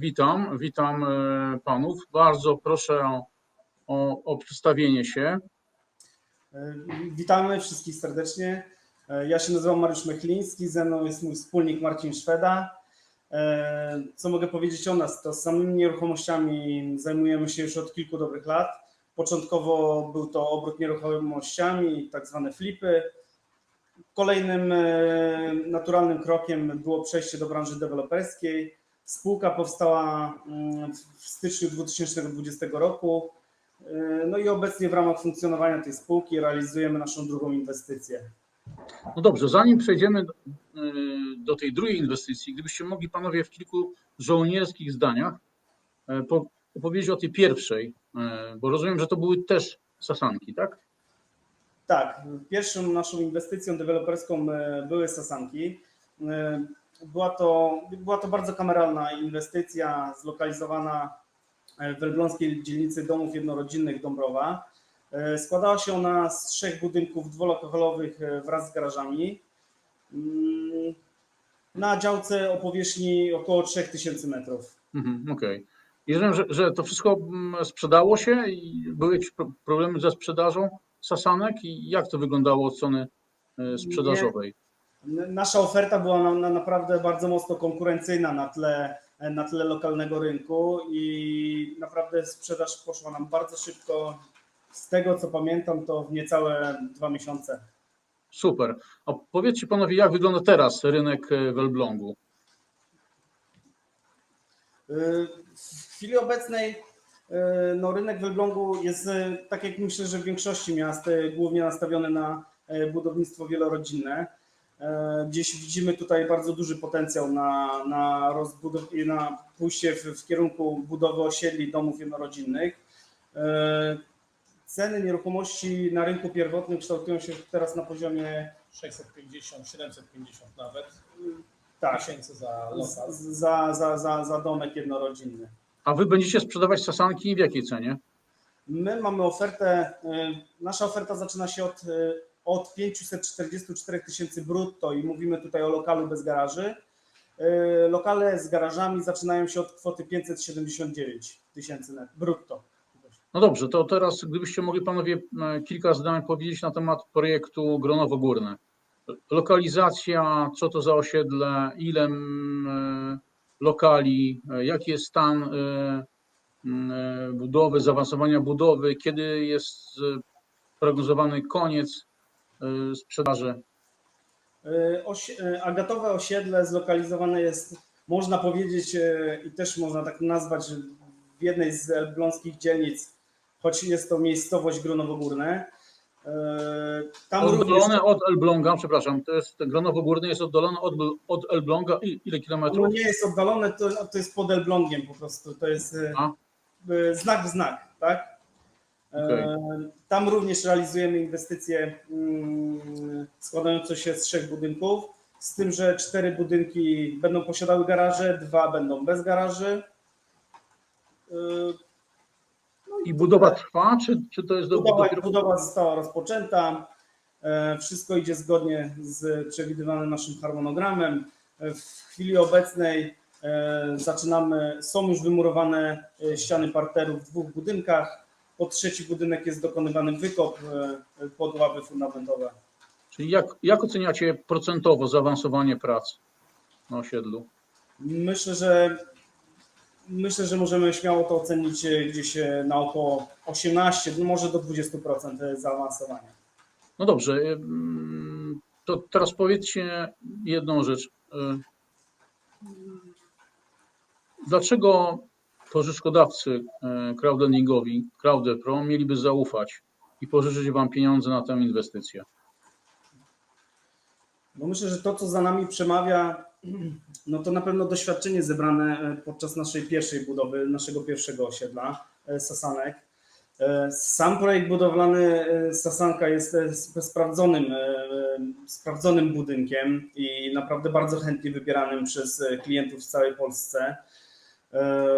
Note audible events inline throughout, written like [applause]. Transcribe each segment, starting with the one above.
Witam, witam e, panów. Bardzo proszę o, o, o przedstawienie się. E, Witamy wszystkich serdecznie. E, Ja się nazywam Mariusz Mechliński, ze mną jest mój wspólnik Marcin Szweda. Co mogę powiedzieć o nas? To samymi nieruchomościami zajmujemy się już od kilku dobrych lat. Początkowo był to obrót nieruchomościami, tak zwane flipy. Kolejnym naturalnym krokiem było przejście do branży deweloperskiej. Spółka powstała mm, w styczniu 2020 roku. E, No i obecnie w ramach funkcjonowania tej spółki realizujemy naszą drugą inwestycję. No dobrze, zanim przejdziemy do, e, do tej drugiej inwestycji, gdybyście mogli panowie w kilku żołnierskich zdaniach po- opowiedzieć o tej pierwszej, bo rozumiem, że to były też sasanki, tak? Tak, pierwszą naszą inwestycją deweloperską były Sasanki. Była to, była to bardzo kameralna inwestycja zlokalizowana e, w elbląskiej dzielnicy domów jednorodzinnych Dąbrowa. E, Składała się ona z trzech budynków dwulokalowych e, wraz z garażami. Mm, Na działce o powierzchni około 3000 metrów. Mhm, Okej. I rozumiem, że, że to wszystko mm, sprzedało się i były jakieś pro- problemy ze sprzedażą sasanek i jak to wyglądało od strony sprzedażowej? N- Nasza oferta była na, na naprawdę bardzo mocno konkurencyjna na tle, na tle lokalnego rynku i naprawdę sprzedaż poszła nam bardzo szybko. Z tego co pamiętam, to w niecałe dwa miesiące. Super. A powiedzcie panowie, jak wygląda teraz rynek e, w Elblągu? Y, W chwili obecnej y, no, rynek w Elblągu jest, y, tak jak myślę, że w większości miast, y, głównie nastawiony na budownictwo wielorodzinne. Y, Gdzieś widzimy tutaj bardzo duży potencjał na, na, rozbudow- i na pójście w, w kierunku budowy osiedli domów jednorodzinnych. Y, Ceny nieruchomości na rynku pierwotnym kształtują się teraz na poziomie 650, 750 nawet tak, tysięcy za lokal. za, za, za, za domek jednorodzinny. A wy będziecie sprzedawać sasanki w jakiej cenie? My mamy ofertę, nasza oferta zaczyna się od, od 544 tysięcy brutto i mówimy tutaj o lokalu bez garaży. Y, Lokale z garażami zaczynają się od kwoty 579 tysięcy brutto. No dobrze, to teraz gdybyście mogli panowie e, kilka zdań powiedzieć na temat projektu Gronowo Górne. Lokalizacja, co to za osiedle, ile mm, e, lokali, e, jaki jest stan e, e, budowy, zaawansowania budowy, kiedy jest e, prognozowany koniec e, sprzedaży. Y, y, Agatowe osiedle zlokalizowane jest, można powiedzieć, y, i też można tak nazwać, że w jednej z elbląskich dzielnic, choć jest to miejscowość Grunowogórne. Y, Tam również Oddalone od Elbląga, przepraszam, to jest Gronowo Górne jest oddalone od, od Elbląga i- ile kilometrów? nie jest oddalone, to, to jest pod Elblągiem po prostu, to jest y, A. y, znak w znak, tak? E, Tam również realizujemy inwestycje mm, składające się z trzech budynków, z tym, że cztery budynki będą posiadały garaże, dwa będą bez garaży. E, I budowa trwa, czy, czy to jest do, Budowa, dopiero budowa została rozpoczęta. Wszystko idzie zgodnie z przewidywanym naszym harmonogramem. W chwili obecnej zaczynamy, są już wymurowane e, ściany parteru w dwóch budynkach. Pod trzeci budynek jest dokonywany wykop e, pod ławy fundamentowe. Czyli jak, jak oceniacie procentowo zaawansowanie prac na osiedlu? Myślę, że myślę, że możemy śmiało to ocenić e, gdzieś e, na około 18, no może do 20% zaawansowania. No dobrze, ym, to teraz powiedzcie jedną rzecz. Dlaczego pożyczkodawcy y, crowdlendingowi, Crowdepro mieliby zaufać i pożyczyć Wam pieniądze na tę inwestycję? No myślę, że to, co za nami przemawia, no to na pewno doświadczenie zebrane e, podczas naszej pierwszej budowy, naszego pierwszego osiedla e, Sasanek. E, Sam projekt budowlany e, Sasanka jest e, sp- sprawdzonym, e, e, sprawdzonym budynkiem i naprawdę bardzo chętnie wybieranym przez e, klientów w całej Polsce. E,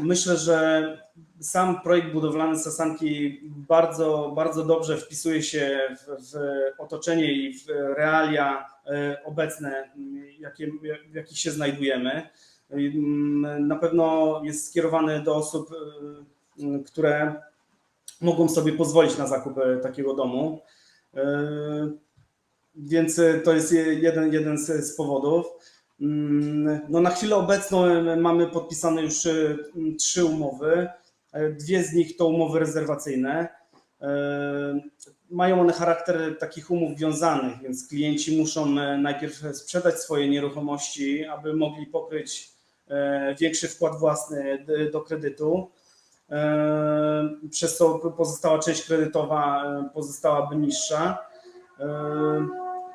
Myślę, że sam projekt budowlany Sasanki bardzo, bardzo dobrze wpisuje się w, w otoczenie i w realia e, obecne, jakie, w jakich się znajdujemy. Mm, Na pewno jest skierowany do osób, y, które mogą sobie pozwolić na zakup e, takiego domu. E, Więc e, to jest je- jeden, jeden z powodów. Mm, No na chwilę obecną mamy podpisane już e, trzy umowy. E, Dwie z nich to umowy rezerwacyjne. E, Mają one charakter takich umów wiązanych, więc klienci muszą najpierw sprzedać swoje nieruchomości, aby mogli pokryć większy wkład własny do kredytu. Przez co pozostała część kredytowa pozostałaby niższa.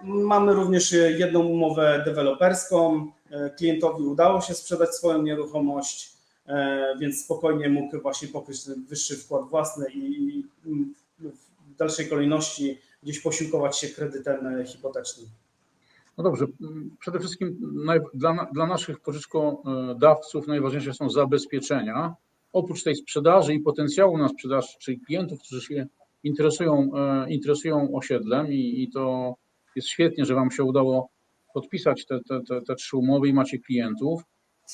E, Mamy również jedną umowę deweloperską. E, Klientowi udało się sprzedać swoją nieruchomość, e, więc spokojnie mógł właśnie pokryć ten wyższy wkład własny i w dalszej kolejności gdzieś posiłkować się kredytem e, hipotecznym. No dobrze, przede wszystkim dla, dla naszych pożyczkodawców najważniejsze są zabezpieczenia. Oprócz tej sprzedaży i potencjału na sprzedaż, czyli klientów, którzy się interesują, e, interesują osiedlem i, i to jest świetnie, że Wam się udało podpisać te, te, te, te trzy umowy i macie klientów.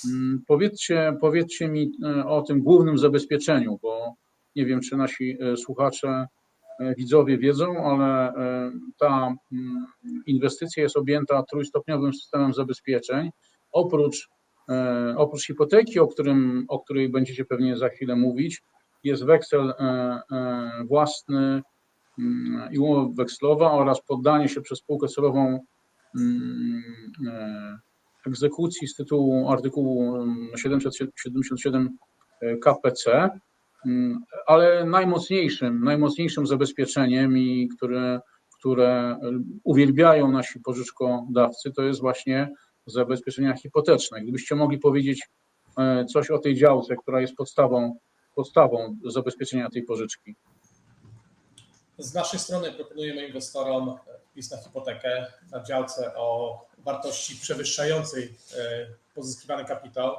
Mm, Powiedzcie, powiedzcie mi e, o tym głównym zabezpieczeniu, bo nie wiem, czy nasi e, słuchacze, e, widzowie wiedzą, ale ta mm, inwestycja jest objęta trójstopniowym systemem zabezpieczeń. Oprócz, oprócz hipoteki, o, którym, o której będziecie pewnie za chwilę mówić, jest weksel własny i umowa wekslowa oraz poddanie się przez spółkę celową mm, e, egzekucji z tytułu artykułu mm, 777 KPC, Mm, ale najmocniejszym, najmocniejszym zabezpieczeniem i które, które uwielbiają nasi pożyczkodawcy, to jest właśnie zabezpieczenia hipoteczne. Gdybyście mogli powiedzieć e, coś o tej działce, która jest podstawą, podstawą zabezpieczenia tej pożyczki. Z naszej strony proponujemy inwestorom wpis na hipotekę na działce o wartości przewyższającej e, pozyskiwany kapitał,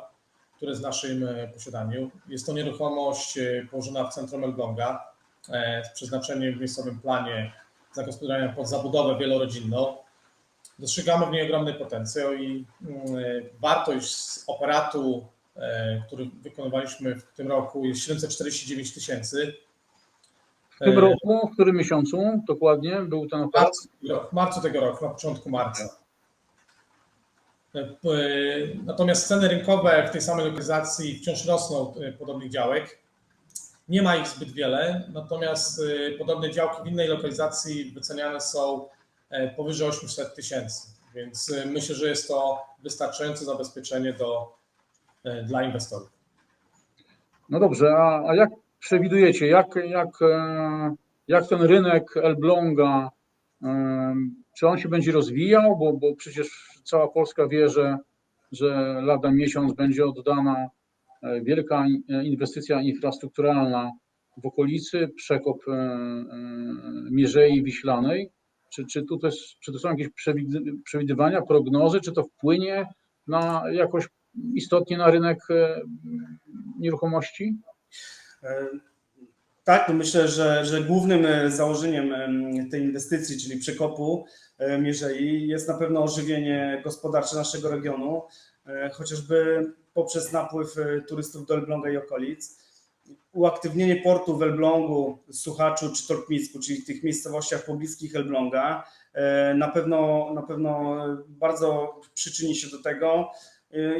który jest w naszym e, posiadaniu. Jest to nieruchomość e, położona w centrum Elbląga z przeznaczeniem w miejscowym planie zagospodarowania pod zabudowę wielorodzinną. Dostrzegamy w niej ogromny potencjał i mm, wartość z operatu, który wykonywaliśmy w tym roku jest 749 tysięcy. W tym E, roku, w którym miesiącu dokładnie był ten marcu, w marcu tego roku, na początku marca. E, p- Natomiast ceny rynkowe w tej samej lokalizacji wciąż rosną e, podobnych działek. Nie ma ich zbyt wiele, natomiast e, podobne działki w innej lokalizacji wyceniane są e, powyżej 800 tysięcy, więc e, myślę, że jest to wystarczające zabezpieczenie do, e, dla inwestorów. No dobrze, a, a jak przewidujecie, jak, jak, e, jak ten rynek Elbląga, e, czy on się będzie rozwijał, bo, bo przecież cała Polska wie, że, że lada miesiąc będzie oddana e, wielka in- inwestycja infrastrukturalna w okolicy, przekop Mierzei Wiślanej. Czy, czy, tu też, czy to są jakieś przewidy- przewidywania, prognozy, czy to wpłynie na jakoś istotnie na rynek nieruchomości? E, Tak, no myślę, że, że głównym e, założeniem em, tej inwestycji, czyli przekopu e, Mierzei, jest na pewno ożywienie gospodarcze naszego regionu, chociażby poprzez napływ turystów do Elbląga i okolic. Uaktywnienie portu w Elblągu, Suchaczu czy Torkmicku, czyli tych miejscowościach pobliskich Elbląga, na pewno, na pewno bardzo przyczyni się do tego,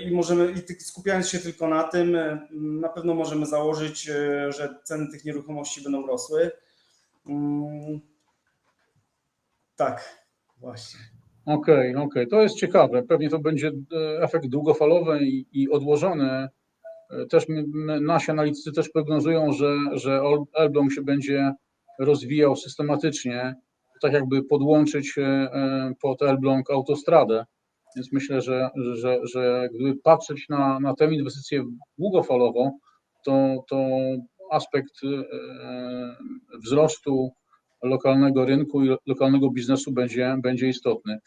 i możemy, i skupiając się tylko na tym, e, na pewno możemy założyć, e, że ceny tych nieruchomości będą rosły. Mm, Tak, właśnie. Okej, okej, to jest ciekawe. Pewnie to będzie efekt długofalowy i, i odłożony. Też my, my, nasi analitycy też prognozują, że, że Elbląg się będzie rozwijał systematycznie, tak jakby podłączyć pod Elbląg autostradę. Więc myślę, że, że, że gdyby patrzeć na, na tę inwestycję długofalowo, to, to aspekt e, wzrostu lokalnego rynku i lokalnego biznesu będzie, będzie istotny.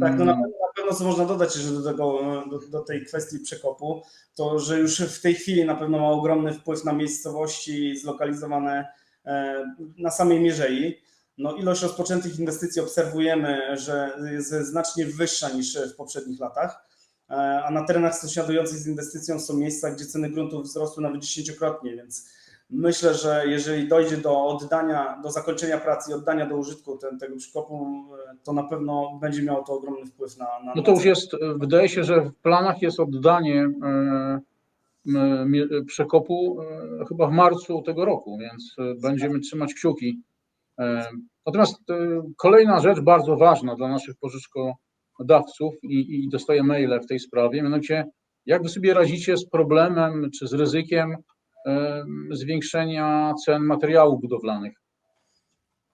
Tak, no na, Mm, pewno- na pewno co można dodać jeszcze do, tego, do, do tej kwestii przekopu, to że już w tej chwili na pewno ma ogromny wpływ na miejscowości zlokalizowane e, na samej Mierzei. No, ilość rozpoczętych inwestycji obserwujemy, że jest znacznie wyższa niż w poprzednich latach. e, a na terenach sąsiadujących z inwestycją są miejsca, gdzie ceny gruntów wzrosły nawet dziesięciokrotnie, więc myślę, że jeżeli dojdzie do oddania, do zakończenia pracy i oddania do użytku ten, tego przykopu, e, to na pewno będzie miało to ogromny wpływ na. na No to już jest, wydaje się, że w planach jest oddanie e, przekopu chyba w marcu tego roku, więc będziemy trzymać kciuki. Natomiast e, kolejna rzecz bardzo ważna dla naszych pożyczkodawców i, i dostaję maile w tej sprawie, mianowicie jak wy sobie radzicie z problemem czy z ryzykiem zwiększenia cen materiałów budowlanych?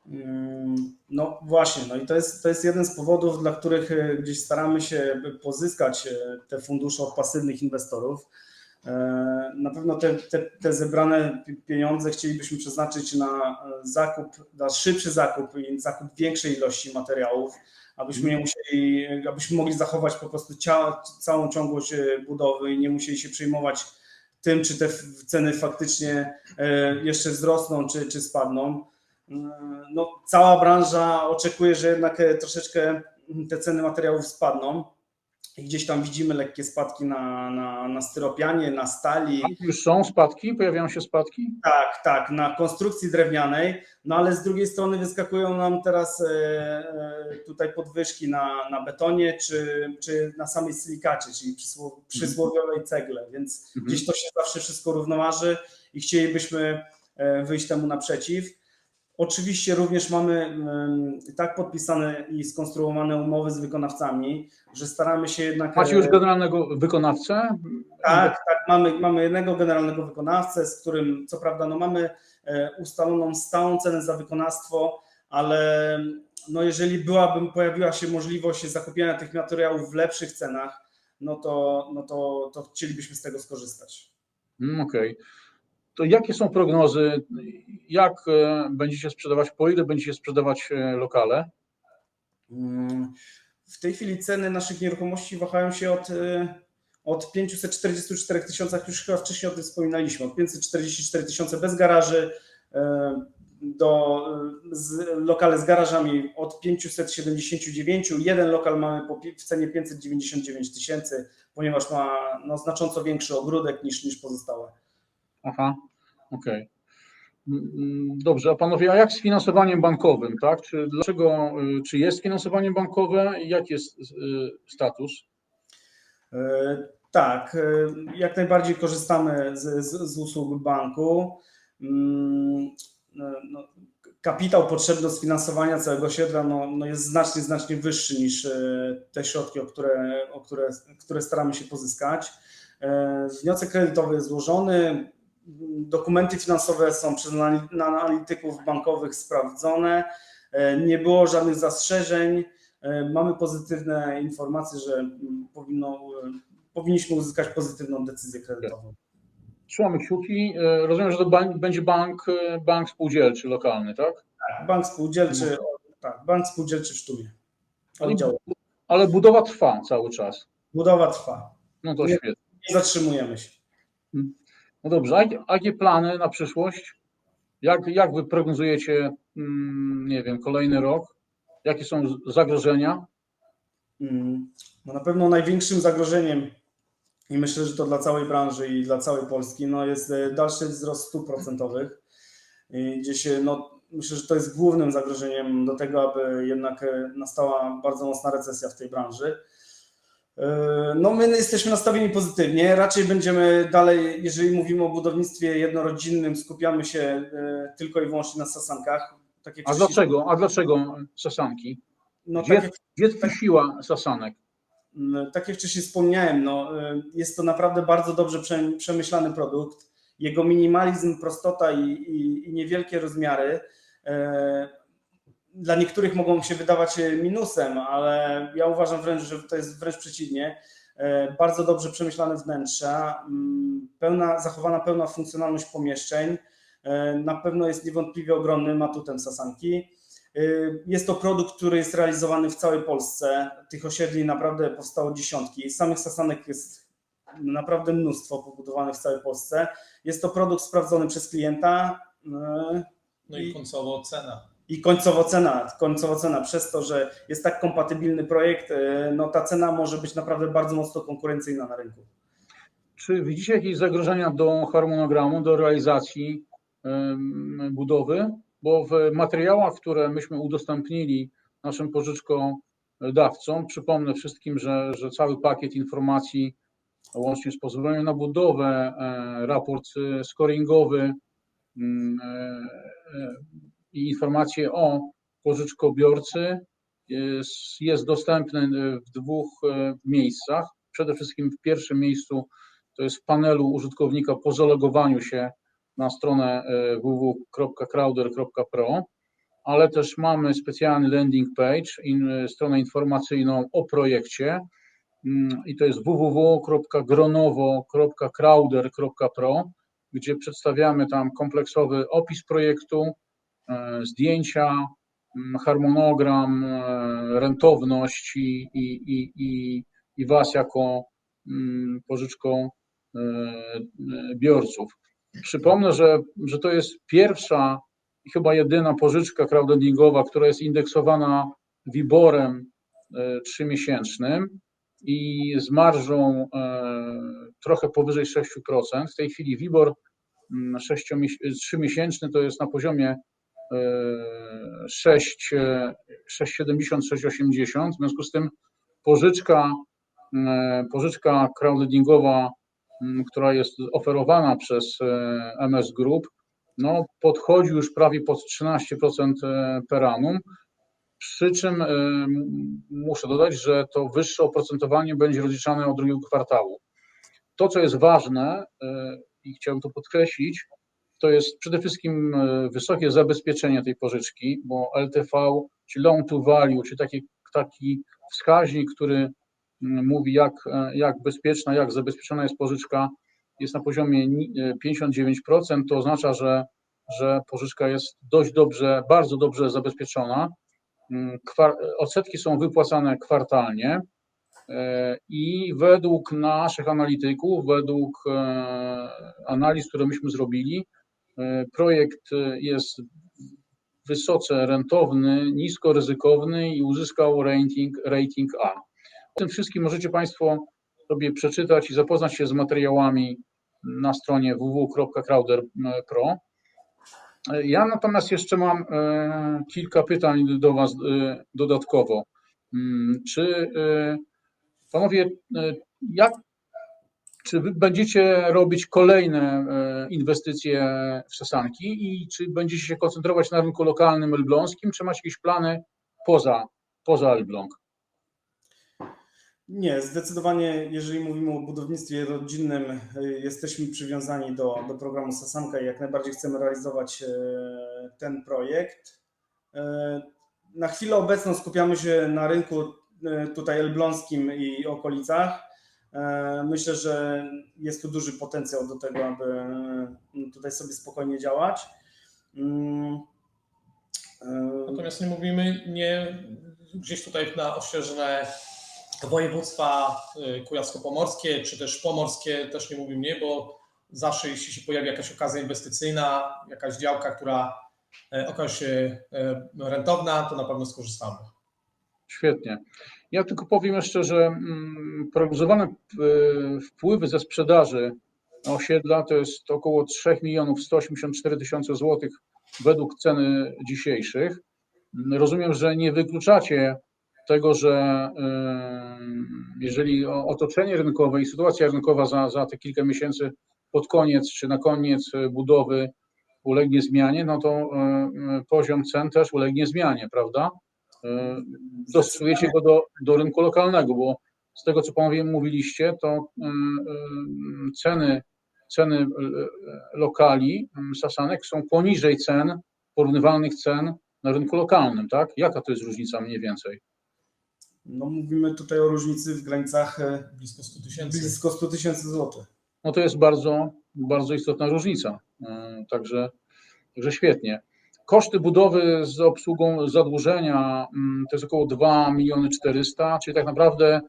Mm, No właśnie, no i to jest, to jest jeden z powodów, dla których e, gdzieś staramy się pozyskać e, te fundusze od pasywnych inwestorów. E, Na pewno te, te, te zebrane pi- pieniądze chcielibyśmy przeznaczyć na e, zakup, na szybszy zakup i zakup większej ilości materiałów, abyśmy nie musieli, abyśmy mogli zachować po prostu cia, całą ciągłość e, budowy i nie musieli się przejmować tym, czy te ceny faktycznie jeszcze wzrosną, czy, czy spadną no, cała branża oczekuje, że jednak troszeczkę te ceny materiałów spadną. Gdzieś tam widzimy lekkie spadki na, na, na styropianie, na stali, Już są spadki, pojawiają się spadki? tak, tak, na konstrukcji drewnianej, no ale z drugiej strony wyskakują nam teraz e, e, tutaj podwyżki na, na betonie czy, czy na samej silikacie, czyli przysło, przysłowiowej cegle, więc Mhm. gdzieś to się zawsze wszystko równoważy i chcielibyśmy e, wyjść temu naprzeciw. Oczywiście również mamy tak podpisane i skonstruowane umowy z wykonawcami, że staramy się jednak. Macie już e, generalnego wykonawcę? tak, tak, mamy, mamy jednego generalnego wykonawcę, z którym co prawda no mamy e, ustaloną stałą cenę za wykonawstwo, ale no jeżeli byłaby, pojawiła się możliwość zakupienia tych materiałów w lepszych cenach, no to, no to, to chcielibyśmy z tego skorzystać. Mm, Okej. To jakie są prognozy? Jak e, będziecie sprzedawać, po ile będziecie sprzedawać e, lokale? Mm, W tej chwili ceny naszych nieruchomości wahają się od, y, od 544 tysiącach, już chyba wcześniej o tym wspominaliśmy, od 544 tysiące bez garaży do z, lokale z garażami od 579. Jeden lokal mamy po, w cenie 599 tysięcy, ponieważ ma no, znacząco większy ogródek niż, niż pozostałe. Aha, okej. Mm, mm, Dobrze, a panowie, a jak z finansowaniem bankowym, tak? Czy, dlaczego, y, czy jest finansowanie bankowe i jaki jest y, status? E, Tak, e, jak najbardziej korzystamy z, z, z usług banku. Mm, e, No, kapitał potrzebny do sfinansowania całego osiedla no, no jest znacznie, znacznie wyższy niż te środki, o które, o które, które staramy się pozyskać. Wniosek kredytowy jest złożony, dokumenty finansowe są przez anali- analityków bankowych sprawdzone, e, nie było żadnych zastrzeżeń. E, Mamy pozytywne informacje, że mm, powinno, e, powinniśmy uzyskać pozytywną decyzję kredytową. Trzymamy kciuki. Rozumiem, że to bank, będzie bank, bank spółdzielczy lokalny, tak? Tak, Bank spółdzielczy, tak, bank spółdzielczy w Sztumie. Ale, Oddział. ale budowa trwa cały czas. Budowa trwa. No to Nie. świetnie. Nie zatrzymujemy się. No dobrze, a jakie, plany na przyszłość? Jak, jak wy prognozujecie, mm, nie wiem, kolejny rok? Jakie są zagrożenia? Mm, No na pewno największym zagrożeniem i myślę, że to dla całej branży i dla całej Polski no jest e, dalszy wzrost stóp procentowych. Gdzieś no, myślę, że to jest głównym zagrożeniem do tego, aby jednak e, nastała bardzo mocna recesja w tej branży. E, No my jesteśmy nastawieni pozytywnie, raczej będziemy dalej, jeżeli mówimy o budownictwie jednorodzinnym, skupiamy się e, tylko i wyłącznie na sasankach. Tak A dlaczego? A dlaczego sasanki? No, Gdzie- tak jak Gdzie tkwi siła sasanek? Mm, Tak jak wcześniej wspomniałem, no, jest to naprawdę bardzo dobrze prze- przemyślany produkt. Jego minimalizm, prostota i, i, i niewielkie rozmiary dla niektórych mogą się wydawać e, minusem, ale ja uważam wręcz, że to jest wręcz przeciwnie. E, Bardzo dobrze przemyślane wnętrza, mm, pełna, zachowana pełna funkcjonalność pomieszczeń. E, Na pewno jest niewątpliwie ogromnym atutem Sasanki. Jest to produkt, który jest realizowany w całej Polsce. Tych osiedli naprawdę powstało dziesiątki. Samych sasanek jest naprawdę mnóstwo pobudowanych w całej Polsce. Jest to produkt sprawdzony przez klienta. No i I- końcowo cena. I końcowo cena, końcowo cena przez to, że jest tak kompatybilny projekt, e, no ta cena może być naprawdę bardzo mocno konkurencyjna na rynku. Czy widzicie jakieś zagrożenia do harmonogramu, do realizacji budowy? Bo w materiałach, które myśmy udostępnili naszym pożyczkodawcom, przypomnę wszystkim, że, że cały pakiet informacji, łącznie z pozwoleniem na budowę, e, raport e, scoringowy mm, i informacje o pożyczkobiorcy jest, jest dostępny e, w dwóch e, miejscach. Przede wszystkim w pierwszym miejscu to jest w panelu użytkownika po zalogowaniu się na stronę e, www.crowder.pro, ale też mamy specjalny landing page, in, stronę informacyjną o projekcie mm, i to jest www.gronowo.crowder.pro, gdzie przedstawiamy tam kompleksowy opis projektu, e, zdjęcia, mm, harmonogram, e, rentowność i, i, i, i, Was jako mm, pożyczką e, biorców. Przypomnę, że, że to jest pierwsza i chyba jedyna pożyczka crowdlendingowa, która jest indeksowana WIBORem e, trzymiesięcznym i z marżą e, trochę powyżej 6%. W tej chwili WIBOR mm, trzymiesięczny to jest na poziomie e, 6, e, 6,70, 6,80. W związku z tym pożyczka, pożyczka crowdlendingowa, która jest oferowana przez e, MS Group, no, podchodzi już prawie pod 13% e, per annum. Przy czym muszę dodać, że to wyższe oprocentowanie będzie rozliczane od drugiego kwartału. To, co jest ważne i chciałbym to podkreślić, to jest przede wszystkim e, wysokie zabezpieczenie tej pożyczki, bo LTV, czy loan to value, czy taki, taki wskaźnik, który mówi, jak, e, jak bezpieczna, jak zabezpieczona jest pożyczka, jest na poziomie ni- e, 59%, to oznacza, że, że pożyczka jest dość dobrze, bardzo dobrze zabezpieczona. Kwar- Odsetki są wypłacane kwartalnie i według naszych analityków, według analiz, które myśmy zrobili, projekt e, jest wysoce rentowny, nisko ryzykowny i uzyskał rating, rating A. O tym wszystkim możecie Państwo sobie przeczytać i zapoznać się z materiałami na stronie www.crowder.pro. Ja natomiast jeszcze mam e, kilka pytań do Was e, dodatkowo. Mm, Czy e, panowie, e, jak, czy będziecie robić kolejne e, inwestycje w Sasanki i czy będziecie się koncentrować na rynku lokalnym elbląskim, czy macie jakieś plany poza, poza Elbląg? Nie, zdecydowanie, jeżeli mówimy o budownictwie rodzinnym, y, jesteśmy przywiązani do, do programu Sasanka i jak najbardziej chcemy realizować e, ten projekt. E, Na chwilę obecną skupiamy się na rynku e, tutaj elbląskim i okolicach. E, Myślę, że jest tu duży potencjał do tego, aby e, tutaj sobie spokojnie działać. Mm, e, Natomiast nie mówimy nie gdzieś tutaj na ościeżne województwa kujawsko-pomorskie, czy też pomorskie, też nie mówimy nie, bo zawsze jeśli się pojawi jakaś okazja inwestycyjna, jakaś działka, która okaże się rentowna, to na pewno skorzystamy. Świetnie. Ja tylko powiem jeszcze, że mm, prognozowane e, wpływy ze sprzedaży osiedla to jest około 3 milionów 184 tysiące złotych według ceny dzisiejszych. Mm, Rozumiem, że nie wykluczacie tego, że e, jeżeli otoczenie rynkowe i sytuacja rynkowa za, za te kilka miesięcy pod koniec czy na koniec e, budowy ulegnie zmianie, no to poziom cen też ulegnie zmianie, prawda? E, dostosujecie go do, do rynku lokalnego, bo z tego, co panowie mówiliście, to e, e, ceny, ceny lokali Sasanek są poniżej cen, porównywalnych cen na rynku lokalnym, tak? Jaka to jest różnica mniej więcej? No, mówimy tutaj o różnicy w granicach Blisko 100 tysięcy. blisko 100 tysięcy złotych. No to jest bardzo, bardzo istotna różnica. Także, także świetnie. Koszty budowy z obsługą zadłużenia mm, to jest około 2 miliony 400, czyli tak naprawdę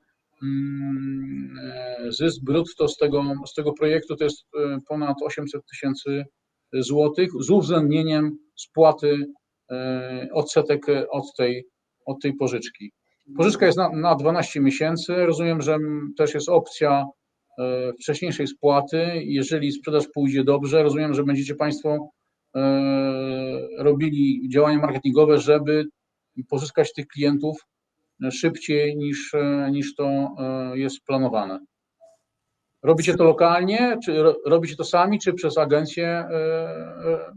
mm, e, zysk brutto z tego, z tego projektu to jest e, ponad 800 tysięcy złotych z uwzględnieniem spłaty e, odsetek od tej, od tej pożyczki. Pożyczka jest na, na 12 miesięcy. Rozumiem, że też jest opcja wcześniejszej spłaty. Jeżeli sprzedaż pójdzie dobrze, rozumiem, że będziecie Państwo robili działania marketingowe, żeby pozyskać tych klientów szybciej niż, e, niż to e, jest planowane. Robicie to lokalnie, czy ro- robicie to sami, czy przez agencję e, e,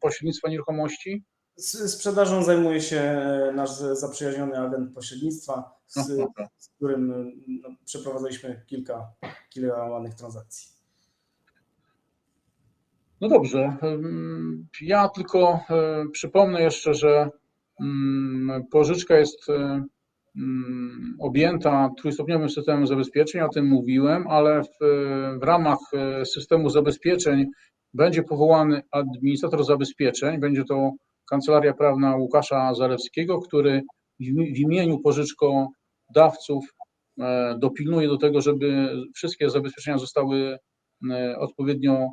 pośrednictwa nieruchomości? Z sprzedażą zajmuje się e, nasz zaprzyjaźniony agent pośrednictwa, z, No, z którym e, no, przeprowadzaliśmy kilka, kilka ładnych transakcji. No dobrze. Ja tylko e, przypomnę jeszcze, że mm, pożyczka jest e, mm, objęta trójstopniowym systemem zabezpieczeń, o tym mówiłem, ale w, w ramach e, systemu zabezpieczeń będzie powołany administrator zabezpieczeń. Będzie to Kancelaria Prawna Łukasza Zalewskiego, który w imi- w imieniu pożyczkodawców dopilnuje do tego, żeby wszystkie zabezpieczenia zostały odpowiednio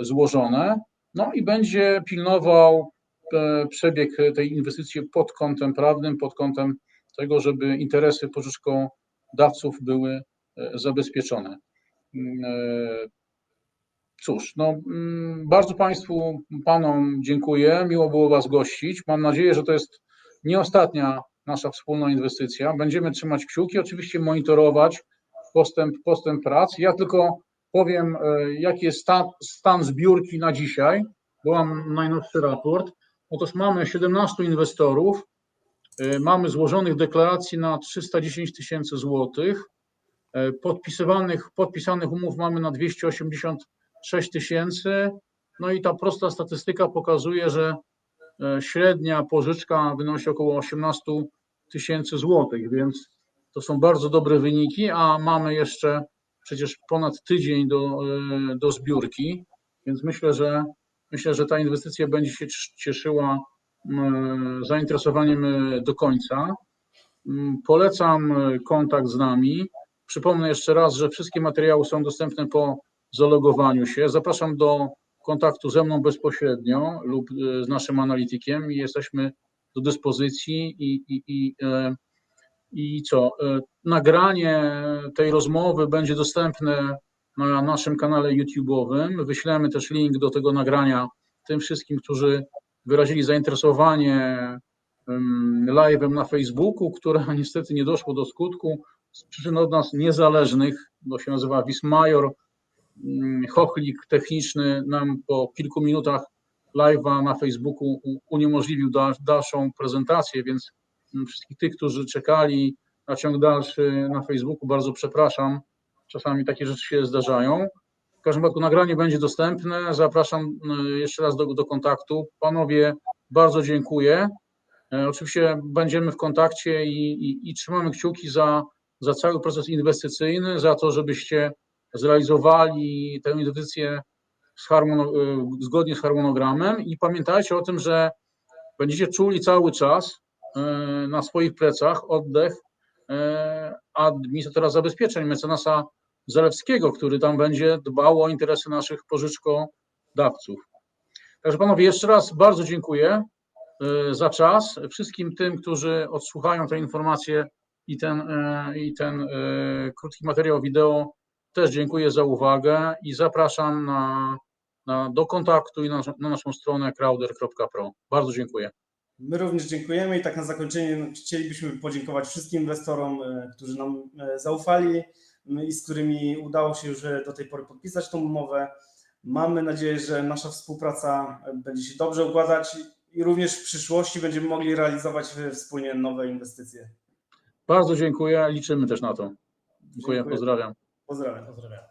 złożone. No i będzie pilnował e, przebieg tej inwestycji pod kątem prawnym, pod kątem tego, żeby interesy pożyczkodawców były e, zabezpieczone. Mm, e, Cóż, no, mm, bardzo Państwu, Panom dziękuję. Miło było Was gościć. Mam nadzieję, że to jest nie ostatnia nasza wspólna inwestycja. Będziemy trzymać kciuki, oczywiście monitorować postęp, postęp prac. Ja tylko powiem, e, jaki jest stan, stan zbiórki na dzisiaj, bo mam najnowszy raport. Otóż mamy 17 inwestorów, e, mamy złożonych deklaracji na 310 tysięcy złotych, e, podpisywanych, podpisanych umów mamy na 286 tysięcy, no i ta prosta statystyka pokazuje, że średnia pożyczka wynosi około 18 tysięcy złotych, więc to są bardzo dobre wyniki, a mamy jeszcze przecież ponad tydzień do, e, do zbiórki, więc myślę, że myślę, że ta inwestycja będzie się cieszyła zainteresowaniem e, do końca. Mm, Polecam e, kontakt z nami. Przypomnę jeszcze raz, że wszystkie materiały są dostępne po zalogowaniu się. Zapraszam do kontaktu ze mną bezpośrednio lub z naszym analitykiem i jesteśmy do dyspozycji i, i, i, i co? E, Nagranie tej rozmowy będzie dostępne na naszym kanale YouTube'owym. Wyślemy też link do tego nagrania tym wszystkim, którzy wyrazili zainteresowanie em, live'em na Facebooku, które [laughs] niestety nie doszło do skutku z przyczyn od nas niezależnych, bo się nazywa Wismajor. Mm, Chochlik techniczny nam po kilku minutach live'a na Facebooku uniemożliwił dal- dalszą prezentację, więc wszystkich tych, którzy czekali na ciąg dalszy na Facebooku, bardzo przepraszam. Czasami takie rzeczy się zdarzają. W każdym razie nagranie będzie dostępne. Zapraszam y, jeszcze raz do, do kontaktu. Panowie, bardzo dziękuję. E, Oczywiście będziemy w kontakcie i, i, i trzymamy kciuki za, za cały proces inwestycyjny, za to, żebyście zrealizowali tę inwestycję z y, zgodnie z harmonogramem i pamiętajcie o tym, że będziecie czuli cały czas na swoich plecach oddech y, administratora zabezpieczeń, mecenasa Zalewskiego, który tam będzie dbał o interesy naszych pożyczkodawców. Także panowie, jeszcze raz bardzo dziękuję y, za czas. Wszystkim tym, którzy odsłuchają tę informację i ten, i ten krótki materiał wideo, też dziękuję za uwagę i zapraszam na, na, do kontaktu i na, na naszą stronę crowder.pro. Bardzo dziękuję. My również dziękujemy i tak na zakończenie chcielibyśmy podziękować wszystkim inwestorom, e, którzy nam e, zaufali i z którymi udało się już e, do tej pory podpisać tą umowę. Mamy nadzieję, że nasza współpraca będzie się dobrze układać i również w przyszłości będziemy mogli realizować wspólnie nowe inwestycje. Bardzo dziękuję. Liczymy też na to. Dziękuję, Dziękuję. pozdrawiam. Pozdrawiam. Pozdrawiam.